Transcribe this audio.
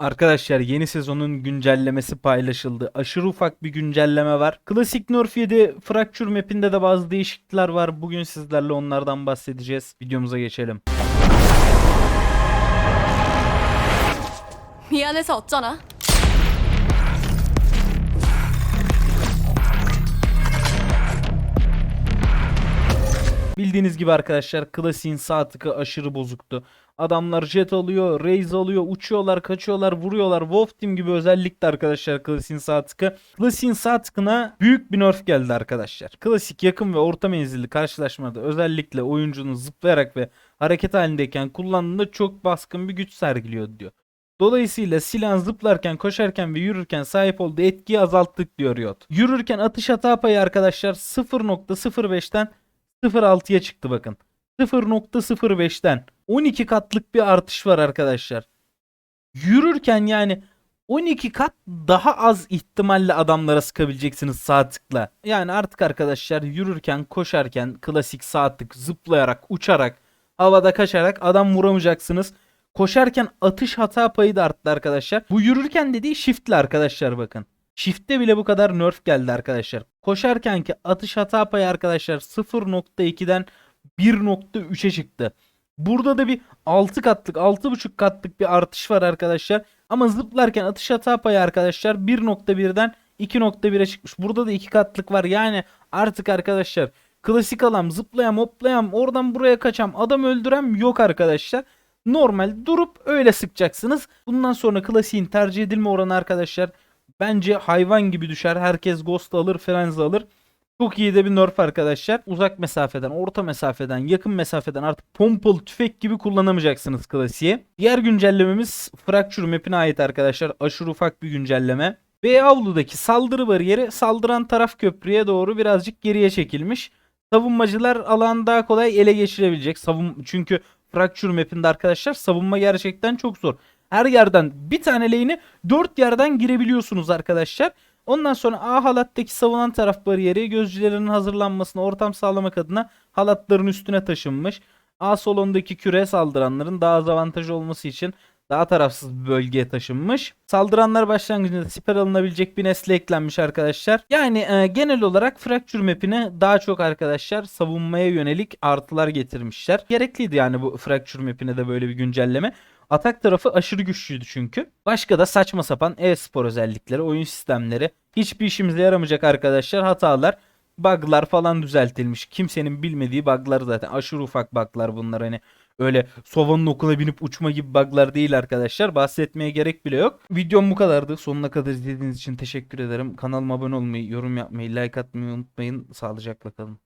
Arkadaşlar yeni sezonun güncellemesi paylaşıldı. Aşırı ufak bir güncelleme var. Klasik Nerf 7 Fracture map'inde de bazı değişiklikler var. Bugün sizlerle onlardan bahsedeceğiz. Videomuza geçelim. 미안해서 어쩌나? Bildiğiniz gibi arkadaşlar klasiğin sağ tıkı aşırı bozuktu. Adamlar jet alıyor, raise alıyor, uçuyorlar, kaçıyorlar, vuruyorlar. Wolf Team gibi özellikle arkadaşlar klasiğin sağ tıkı. Klasiğin sağ büyük bir nerf geldi arkadaşlar. Klasik yakın ve orta menzilli karşılaşmada özellikle oyuncunun zıplayarak ve hareket halindeyken kullandığında çok baskın bir güç sergiliyordu diyor. Dolayısıyla silahın zıplarken, koşarken ve yürürken sahip olduğu etkiyi azalttık diyor Riot. Yürürken atış hata payı arkadaşlar 0.05'ten 0.6'ya çıktı bakın. 0.05'ten 12 katlık bir artış var arkadaşlar. Yürürken yani 12 kat daha az ihtimalle adamlara sıkabileceksiniz sağ tıkla. Yani artık arkadaşlar yürürken, koşarken, klasik sağ tık, zıplayarak, uçarak, havada kaçarak adam vuramayacaksınız. Koşarken atış hata payı da arttı arkadaşlar. Bu yürürken dediği shift'li arkadaşlar bakın. Shift'te bile bu kadar nerf geldi arkadaşlar. Koşarkenki atış hata payı arkadaşlar 0.2'den 1.3'e çıktı. Burada da bir 6 katlık 6.5 katlık bir artış var arkadaşlar. Ama zıplarken atış hata payı arkadaşlar 1.1'den 2.1'e çıkmış. Burada da 2 katlık var. Yani artık arkadaşlar klasik alam zıplayam hoplayam oradan buraya kaçam adam öldürem yok arkadaşlar. Normal durup öyle sıkacaksınız. Bundan sonra klasiğin tercih edilme oranı arkadaşlar bence hayvan gibi düşer. Herkes Ghost alır, Frenzy alır. Çok iyi de bir nerf arkadaşlar. Uzak mesafeden, orta mesafeden, yakın mesafeden artık pompalı tüfek gibi kullanamayacaksınız klasiği. Diğer güncellememiz Fracture map'ine ait arkadaşlar. Aşırı ufak bir güncelleme. Ve avludaki saldırı bariyeri saldıran taraf köprüye doğru birazcık geriye çekilmiş. Savunmacılar alanı daha kolay ele geçirebilecek. Savun çünkü Fracture map'inde arkadaşlar savunma gerçekten çok zor. Her yerden bir tane lane'i dört yerden girebiliyorsunuz arkadaşlar. Ondan sonra A halattaki savunan taraf bariyeri gözcülerin hazırlanmasına ortam sağlamak adına halatların üstüne taşınmış. A solundaki küre saldıranların daha az avantajı olması için daha tarafsız bir bölgeye taşınmış. Saldıranlar başlangıcında siper alınabilecek bir nesle eklenmiş arkadaşlar. Yani e, genel olarak Fracture map'ine daha çok arkadaşlar savunmaya yönelik artılar getirmişler. Gerekliydi yani bu Fracture map'ine de böyle bir güncelleme. Atak tarafı aşırı güçlüydü çünkü. Başka da saçma sapan e-spor özellikleri, oyun sistemleri. Hiçbir işimize yaramayacak arkadaşlar hatalar. Bug'lar falan düzeltilmiş. Kimsenin bilmediği bug'lar zaten. Aşırı ufak bug'lar bunlar hani. Öyle Sova'nın okula binip uçma gibi bug'lar değil arkadaşlar. Bahsetmeye gerek bile yok. Videom bu kadardı. Sonuna kadar izlediğiniz için teşekkür ederim. Kanalıma abone olmayı, yorum yapmayı, like atmayı unutmayın. Sağlıcakla kalın.